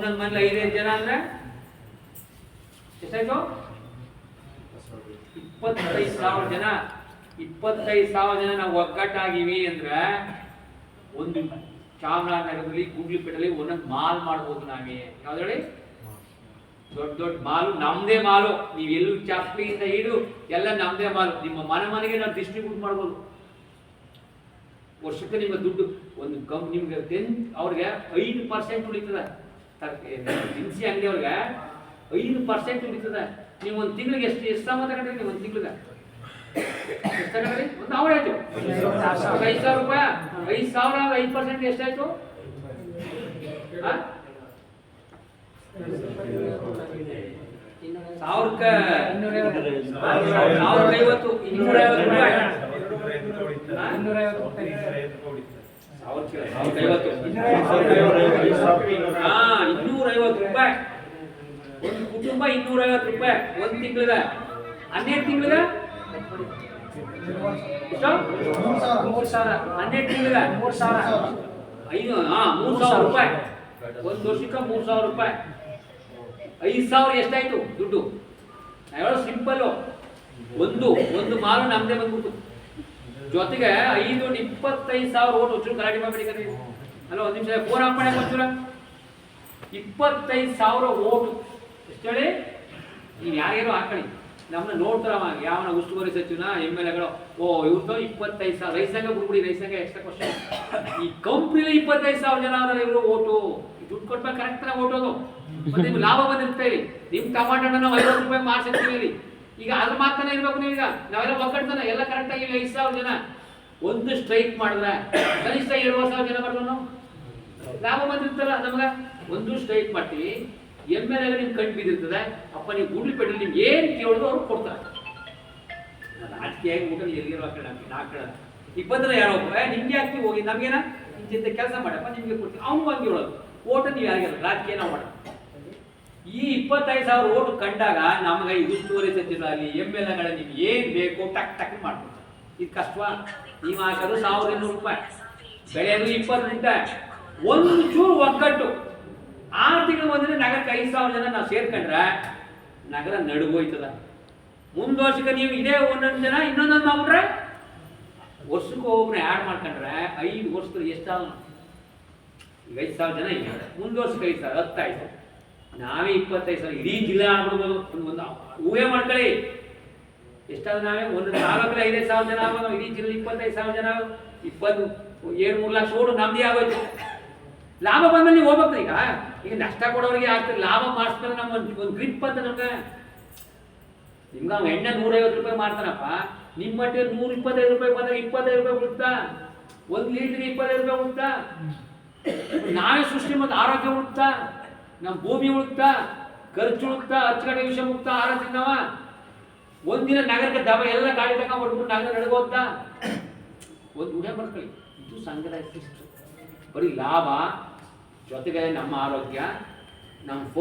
ಒಂದೊಂದು ಮನೇಲಿ ಐದೈದು ಜನ ಅಂದ್ರೆ? ಎಷ್ಟಾಯ್ತು? ಇಪ್ಪತ್ತೈದು ಸಾವಿರ ಜನ. ಇಪ್ಪತ್ತೈದು ಸಾವಿರ ಜನ ನಾವು ಒಗ್ಗಟ್ಟಾಗಿವಿ ಅಂದ್ರೆ ಒಂದು ಚಾಮರಾಜನಗರದಲ್ಲಿ ಗುಂಡ್ಲುಪೇಟೆಯಲ್ಲಿ ಒಂದೊಂದು ಮಾಲ್ ಮಾಡ್ಬೋದು ನಾವೇ. ಯಾವ್ದು ಹೇಳಿ? ದೊಡ್ಡ ದೊಡ್ಡ ಮಾಲು. ನಮ್ದೇ ಮಾಲು. ನೀವು ಎಲ್ಲೂ ಚಪ್ಪಲಿಯಿಂದ ಹಿಡಿದು ಎಲ್ಲ ನಮ್ದೇ ಮಾಲು. ನಿಮ್ಮ ಮನೆ ಮನೆಗೆ ನಾವು ಡಿಸ್ಟ್ರಿಬ್ಯೂಟ್ ಮಾಡ್ಬೋದು. ವರ್ಷಕ್ಕೆ ನಿಮ್ಮ ದುಡ್ಡು, ಒಂದು ಕಮ್ ನಿಮ್ಗೆ ಟೆನ್ ಅವ್ರಿಗೆ ಐದು ಪರ್ಸೆಂಟ್ ಉಳಿತದ. ದಿನಸಿ ಅಂಗಡಿ ಅವ್ರಿಗೆ ಐದು ಪರ್ಸೆಂಟ್ ಉಳಿತದ ನೀವು ಒಂದು ತಿಂಗಳಿಗೆ ಎಷ್ಟು ಎಷ್ಟು ಸಾಮಾನು ತಗೊಂಡ್ರಿ ನೀವು ಒಂದು ತಿಂಗಳಿಗೆ? ಎಷ್ಟು ಒಂದು ಅವ್ರ ಆಯ್ತು. ಒಂದು ಐದು ಸಾವಿರ ರೂಪಾಯಿ? ಐದು ಸಾವಿರ ಐದು ಪರ್ಸೆಂಟ್ ಎಷ್ಟಾಯ್ತು? ಸಾವಿರಕ್ಕೆ ಸಾವಿರದ ಐವತ್ತು ಇನ್ನೂರ ಐವತ್ತು. ರೂಪಾಯಿ ಇನ್ನೂರ ಐವತ್ತು ರೂಪಾಯಿ ಕುಟುಂಬ ಇನ್ನೂರ ಐವತ್ತು ರೂಪಾಯಿ ಒಂದು ತಿಂಗಳದ ಹನ್ನೆರಡು ತಿಂಗಳದ ಮೂರು ಸಾವಿರ. ಹನ್ನೆರಡು ತಿಂಗಳ ಮೂರು ಸಾವಿರ. ಐದು, ಹಾ, ಮೂರು ಸಾವಿರ ರೂಪಾಯಿ. ಒಂದು ವರ್ಷಕ್ಕೆ ಮೂರು ಸಾವಿರ ರೂಪಾಯಿ. ಐದು ಸಾವಿರ ಎಷ್ಟಾಯ್ತು? ದುಡ್ಡು. ಹೇಳೋದು ಸಿಂಪಲ್ಲು ಒಂದು ಒಂದು ಮಾಲು ನಮ್ದೇ ಬಂದ್ಬಿಡ್ತು. ಜೊತೆಗೆ ಐದು, ಇಪ್ಪತ್ತೈದು ಸಾವಿರ ಓಟ್ ಒಂಚೂರು ಗಲಾಟೆ ಮಾಡ್ಬೇಡಿ ಅಲ್ಲ, ಒಂದು ನಿಮಿಷ, ಫೋನ್ ಆಫ್ ಒಂಚೂರ. ಇಪ್ಪತ್ತೈದು ಸಾವಿರ ಓಟು. ಎಷ್ಟು ನೀವು ಯಾರ್ಯಾರು ಹಾಕೊಳ್ಳಿ ನಮ್ಮನ್ನ ನೋಡ್ತಾರವ ಯಾವನ ಉಸ್ತುವಾರಿ ಸಚಿವನ ಎಂ ಎಲ್ ಎಗಳು ಓ ಇವ್ರದ್ದು ಇಪ್ಪತ್ತೈದು ಸಾವಿರ ರೈಸಂಗ ಬಿಡ್ಬಿಡಿ ರೈಸಂಗ ಎಕ್ಸ್ಟ್ರಾ ಕ್ವಶನ್ ಈ ಕಂಪ್ನಿಲಿ ಇಪ್ಪತ್ತೈದು ಸಾವಿರ ಜನ ಅವರ ಇವರು ಓಟು. ದುಡ್ಡು ಕೊಟ್ಬೇಕು ಕರೆಕ್ಟ್ ಆಗಿ ಓಟೋದು ಮತ್ತೆ ನಿಮ್ಗೆ ಲಾಭ ಬಂದಿರ್ತಾ ಇಲ್ಲಿ ನಿಮ್ ಟಮಾಟ ನಾವು ಐವತ್ತು ರೂಪಾಯಿ ಮಾರ್ಸಿರ್ತೀವಿ ಈಗ ಅದ್ರ ಮಾತನೇ ಇರ್ಬೇಕು ನೀವೀಗ ನಾವೆಲ್ಲ ಒಕ್ಕಡ್ತಾನೆ ಎಲ್ಲ ಕರೆಕ್ಟ್ ಆಗಿ ಐದು ಸಾವಿರ ಜನ. ಒಂದು ಸ್ಟ್ರೈಕ್ ಮಾಡಿದ್ರೆ ಕನಿಷ್ಠ ಏಳುವರೆ ಸಾವಿರ ಜನ ಬರ್ಬೋದು ನಾವು ಲಾಭ ಬಂದಿರ್ತಲ್ಲ ನಮ್ಗೆ. ಒಂದು ಸ್ಟ್ರೈಕ್ ಮಾಡ್ತೀವಿ. ಎಂ ಎಲ್ ಎ ನಿಮ್ಗೆ ಕಣ್ಣು ಬಿದ್ದಿರ್ತದೆ ಅಪ್ಪ ನೀವು ಗುಡ್ಲಿ ಪೆಟ್ರೋಲ್ ನಿಮ್ಗೆ ಏನು ಕೇಳಿದ್ರು ಅವ್ರು ಕೊಡ್ತಾರೆ. ರಾಜಕೀಯ ಊಟ ಎಲ್ಲಿರೋ ಹಾಕೋಣ ನಾ ಈಗ ಬಂದ್ರೆ ಯಾರೋ ಒಬ್ಬ, ಏ, ನಿಮ್ಗೆ ಹಾಕಿ ಹೋಗಿ ನಮ್ಗೇನ? ಇಂತಿಂತ ಕೆಲಸ ಮಾಡಪ್ಪ ನಿಮ್ಗೆ ಕೊಡ್ತೀವಿ ಅವ್ನು ಹಂಗೆ ಹೇಳೋದು. ಓಟ ನೀವು ಯಾರಿಗಲ್ಲ ರಾಜಕೀಯ ನಾವು ಮಾಡ ಈ ಇಪ್ಪತ್ತೈದು ಸಾವಿರ ಓಟು ಕಂಡಾಗ ನಮಗೆ ಉಸ್ತುವಾರಿ ಸಚಿವರಾಗಲಿ ಎಂ ಎಲ್ ಎಗಳ ನಿಮ್ಗೆ ಏನು ಬೇಕೋ ಟಕ್ ಟಕ್ ಮಾಡ್ಕೊಡ್ತಾರೆ. ಇದು ಕಷ್ಟವಾ ನೀವು ಹಾಕೋದು ಸಾವಿರದ ಇನ್ನೂರು ರೂಪಾಯಿ. ಬೆಳೆಯೋದು ಇಪ್ಪತ್ತು ರೂಪಾಯಿ. ಒಂದು ಚೂರು ಒಗ್ಗಟ್ಟು. ಆರು ತಿಂಗಳು ಬಂದರೆ ನಗರಕ್ಕೆ ಐದು ಸಾವಿರ ಜನ ನಾವು ಸೇರ್ಕೊಂಡ್ರೆ ನಗರ ನಡುಗೋಯ್ತದ. ಮುಂದ್ ವರ್ಷಕ್ಕೆ ನೀವು ಇದೇ ಒಂದೊಂದು ಜನ ಇನ್ನೊಂದೊಂದು ಮಾಡ್ಬಿಟ್ರೆ ವರ್ಷಕ್ಕೆ ಒಬ್ಬನ ಆ್ಯಡ್ ಮಾಡ್ಕೊಂಡ್ರೆ ಐದು ವರ್ಷದ ಎಷ್ಟಾದ ಈಗ ಐದು ಸಾವಿರ ಜನ ಇದ್ದಾರೆ. ಮುಂದ್ ವರ್ಷಕ್ಕೆ ಐದು ಸಾವಿರ ಹತ್ತಾಯ್ತು ನಾವೇ ಇಪ್ಪತ್ತೈದು ಸಾವಿರ, ಇಡೀ ಜಿಲ್ಲೆ ಆಗ್ಬಿಡ್ಬೋದು. ಒಂದು ಒಂದು ಊಹೆ ಮಾಡ್ಕೊಳ್ಳಿ. ಎಷ್ಟಾದ್ರು ನಾವೇ ಒಂದು ತಾಲೂಕಲ್ಲಿ ಐದೈದು ಸಾವಿರ ಜನ ಆಗೋದು ಇಡೀ ಜಿಲ್ಲೆ ಇಪ್ಪತ್ತೈದು ಸಾವಿರ ಜನ. ಇಪ್ಪತ್ತು, ಏಳು, ಮೂರು ಲಕ್ಷ ಓಡು ನಮ್ದೇ ಆಗೋಯ್ತು. ಲಾಭ ಬಂದ್ರೆ ನೀವು ಹೋಗ್ಬೇಕು ಈಗ. ಈಗ ನಷ್ಟ ಕೊಡೋರಿಗೆ ಆಗ್ತದೆ ಲಾಭ ಮಾಡಿಸ್ತಾರೆ ನಮ್ಮ ಒಂದು ಗ್ರಿಪ್ ಅಂತ ನಮ್ಗೆ ನಿಮ್ಗೆ ಅವ್ನು ಎಣ್ಣೆ ನೂರೈವತ್ತು ರೂಪಾಯಿ ಮಾಡ್ತಾನಪ್ಪ ನಿಮ್ಮ ಮಟ್ಟಿಗೆ ನೂರ ಇಪ್ಪತ್ತೈದು ರೂಪಾಯಿ ಬಂದ್ರೆ ಇಪ್ಪತ್ತೈದು ರೂಪಾಯಿ ಉಳ್ತಾ ಒಂದು ಲೀಟ್ರಿಗೆ ಇಪ್ಪತ್ತೈದು ರೂಪಾಯಿ ಉಳ್ತಾ ನಾವೇ ಸೃಷ್ಟಿ ಮತ್ತು ಆರೋಗ್ಯ ಉಳ್ತಾ ನಮ್ಮ ಭೂಮಿ ಉಳ್ತಾ ಖರ್ಚು ಉಳ್ತಾ ಹತ್ತು ಗಂಟೆ ವಿಷಯ ಮುಕ್ತ ಆಹಾರ ತಿನ್ನವ ಒಂದಿನ ನಗರಕ್ಕೆ ದಬ ಎಲ್ಲ ಗಾಡಿ ತಗೊಂಡ್ಬಿಟ್ಬಿಟ್ಟು ನಗರ ನಡ್ಕೋತಾ ಒಂದು ಊಹೆ ಮಾಡ್ಕೊಳ್ಳಿ ಇದು ಸಂಘದ ಬರೀ ಲಾಭ ಜೊತೆಗೆ ನಮ್ಮ ಆರೋಗ್ಯ ನಮ್ಮ